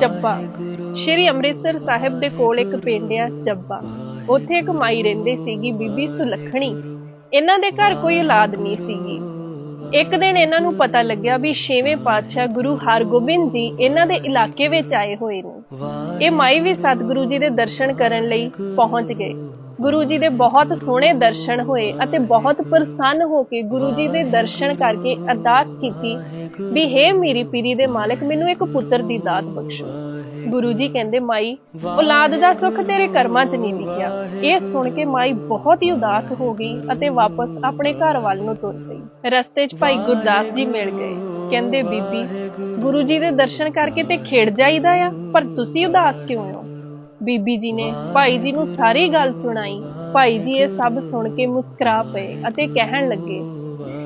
ਚੱਬਾ। ਸ਼੍ਰੀ ਅੰਮ੍ਰਿਤਸਰ ਸਾਹਿਬ ਦੇ ਕੋਲ ਇੱਕ ਪਿੰਡ ਆ, ਚੱਬਾ। ਉੱਥੇ ਇੱਕ ਮਾਈ ਰਹਿੰਦੀ ਸੀਗੀ, ਬੀਬੀ ਸੁਲੱਖਣੀ। ਇਹਨਾਂ ਦੇ ਘਰ ਕੋਈ ਔਲਾਦ ਨਹੀਂ ਸੀਗੀ। ਇੱਕ ਦਿਨ ਇਹਨਾਂ ਨੂੰ ਪਤਾ ਲੱਗਿਆ ਵੀ ਛੇਵੇਂ ਪਾਤਸ਼ਾਹ ਗੁਰੂ ਹਰਗੋਬਿੰਦ ਜੀ ਇਹਨਾਂ ਦੇ ਇਲਾਕੇ ਵਿੱਚ ਆਏ ਹੋਏ ਨੇ। ਇਹ ਮਾਈ ਵੀ ਸਤਿਗੁਰੂ ਜੀ ਦੇ ਦਰਸ਼ਨ ਕਰਨ ਲਈ ਪਹੁੰਚ ਗਏ। ਗੁਰੂ ਜੀ ਦੇ ਬਹੁਤ ਸੋਹਣੇ ਦਰਸ਼ਨ ਹੋਏ ਅਤੇ ਬਹੁਤ ਪ੍ਰਸੰਨ ਹੋ ਕੇ ਗੁਰੂ ਜੀ ਦੇ ਦਰਸ਼ਨ ਕਰਕੇ ਅਰਦਾਸ ਕੀਤੀ ਵੀ ਹੇ ਮੇਰੀ ਪੀਰੀ ਦੇ ਮਾਲਕ, ਮੈਨੂੰ ਇੱਕ ਪੁੱਤਰ ਦੀ ਦਾਤ ਬਖਸ਼ੋ। ਗੁਰੂ ਜੀ ਕਹਿੰਦੇ, ਮਾਈ, ਔਲਾਦ ਦਾ ਸੁੱਖ ਤੇਰੇ ਕਰਮਾਂ 'ਚ ਨਹੀਂ ਲਿਖਿਆ। ਇਹ ਸੁਣ ਕੇ ਮਾਈ ਬਹੁਤ ਹੀ ਉਦਾਸ ਹੋ ਗਈ ਅਤੇ ਵਾਪਸ ਆਪਣੇ ਘਰ ਵੱਲ ਨੂੰ ਤੁਰ ਪਈ। ਰਸਤੇ 'ਚ ਭਾਈ ਗੁਰਦਾਸ ਜੀ ਮਿਲ ਗਏ। ਕਹਿੰਦੇ, ਬੀਬੀ, ਗੁਰੂ ਜੀ ਦੇ ਦਰਸ਼ਨ ਕਰਕੇ ਤੇ ਖੇੜ ਜਾਈਦਾ ਆ, ਪਰ ਤੁਸੀਂ ਉਦਾਸ ਕਿਉਂ ਹੋ? ਬੀਬੀ ਜੀ ਨੇ ਭਾਈ ਜੀ ਨੂੰ ਸਾਰੀ ਗੱਲ ਸੁਣਾਈ। ਭਾਈ ਜੀ ਇਹ ਸਭ ਸੁਣ ਕੇ ਮੁਸਕਰਾ ਪਏ ਅਤੇ ਕਹਿਣ ਲੱਗੇ,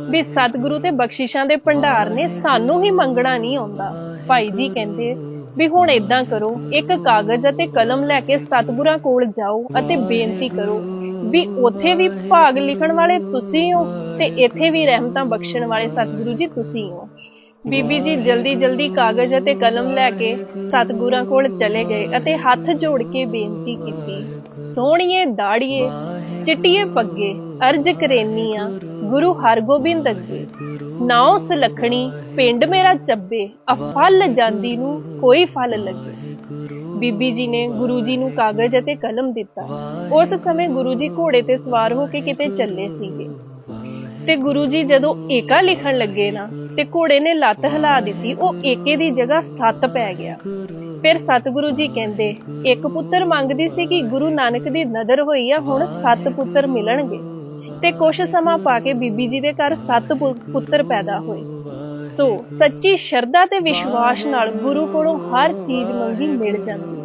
ਵੀ ਸਤਿਗੁਰੂ ਤੇ ਬਖਸ਼ਿਸ਼ਾਂ ਦੇ ਭੰਡਾਰ ਨੇ ਸਾਨੂੰ ਹੀ ਮੰਗਣਾ ਨਹੀਂ ਆਉਂਦਾ। ਭਾਈ ਜੀ ਕਹਿੰਦੇ, ਵੀ ਹੁਣ ਇਦਾਂ ਕਰੋ, ਇੱਕ ਕਾਗਜ਼ ਅਤੇ ਕਲਮ ਲੈ ਕੇ ਸਤਿਗੁਰਾਂ ਕੋਲ ਜਾਓ ਅਤੇ ਬੇਨਤੀ ਕਰੋ ਵੀ ਉੱਥੇ ਵੀ ਭਾਗ ਲਿਖਣ ਵਾਲੇ ਤੁਸੀਂ ਹੋ ਤੇ ਇੱਥੇ ਵੀ ਰਹਿਮਤਾਂ ਬਖਸ਼ਣ ਵਾਲੇ ਸਤਿਗੁਰੂ ਜੀ ਤੁਸੀਂ ਹੋ। ਬੀਬੀ ਜੀ, ਜਲਦੀ ਜਲਦੀ ਕਾਗਜ਼ ਅਤੇ ਕਲਮ ਲੈ ਕੇ ਸਤਿਗੁਰਾਂ ਕੋਲ ਚਲੇ ਗਏ ਅਤੇ ਹੱਥ ਜੋੜ ਕੇ ਬੇਨਤੀ ਕੀਤੀ। ਸੋਹਣੀਏ, ਦਾੜੀਏ, ਚਿੱਟੀਏ ਪੱਗੇ, ਅਰਜ ਕਰੇਨੀਆਂ ਗੁਰੂ ਹਰਗੋਬਿੰਦ ਅੱਗੇ। ਨਾਉ ਸਲਖਣੀ, ਪਿੰਡ ਮੇਰਾ ਚੱਬੇ ਅਫਲ ਜਾਂਦੀ ਨੂੰ ਕੋਈ ਫਲ ਲੱਗੇ। ਬੀਬੀ ਜੀ ਨੇ ਗੁਰੂ ਜੀ ਨੂੰ ਕਾਗਜ਼ ਅਤੇ ਕਲਮ ਦਿੱਤਾ। ਉਸ ਸਮੇਂ ਗੁਰੂ ਜੀ ਘੋੜੇ ਤੇ ਸਵਾਰ ਹੋ ਕੇ ਕਿਤੇ ਚੱਲੇ ਸੀਗੇ। ਤੇ ਗੁਰੂ ਜੀ ਜਦੋਂ ਏਕਾ ਲਿਖਣ ਲੱਗੇ ਨਾ, ਤੇ ਘੋੜੇ ਨੇ ਲੱਤ ਹਿਲਾ ਦਿੱਤੀ, ਉਹ ਏਕੇ ਦੀ ਜਗ੍ਹਾ ਸੱਤ ਪੈ ਗਿਆ। ਫਿਰ ਸਤਿਗੁਰੂ ਜੀ ਕਹਿੰਦੇ, ਇੱਕ ਪੁੱਤਰ ਮੰਗਦੀ ਸੀ ਕਿ ਗੁਰੂ ਨਾਨਕ ਦੀ ਨਜ਼ਰ ਹੋਈ ਆ, ਹੁਣ ਸੱਤ ਪੁੱਤਰ ਮਿਲਣਗੇ। ਤੇ ਕੁਝ ਸਮਾਂ ਪਾ ਕੇ ਬੀਬੀ ਜੀ ਦੇ ਘਰ ਸੱਤ ਪੁੱਤਰ ਪੈਦਾ ਹੋਏ। ਸੋ ਸੱਚੀ ਸ਼ਰਧਾ ਤੇ ਵਿਸ਼ਵਾਸ ਨਾਲ ਗੁਰੂ ਕੋਲੋਂ ਹਰ ਚੀਜ਼ ਮੰਗੀ ਮਿਲ ਜਾਂਦੀ।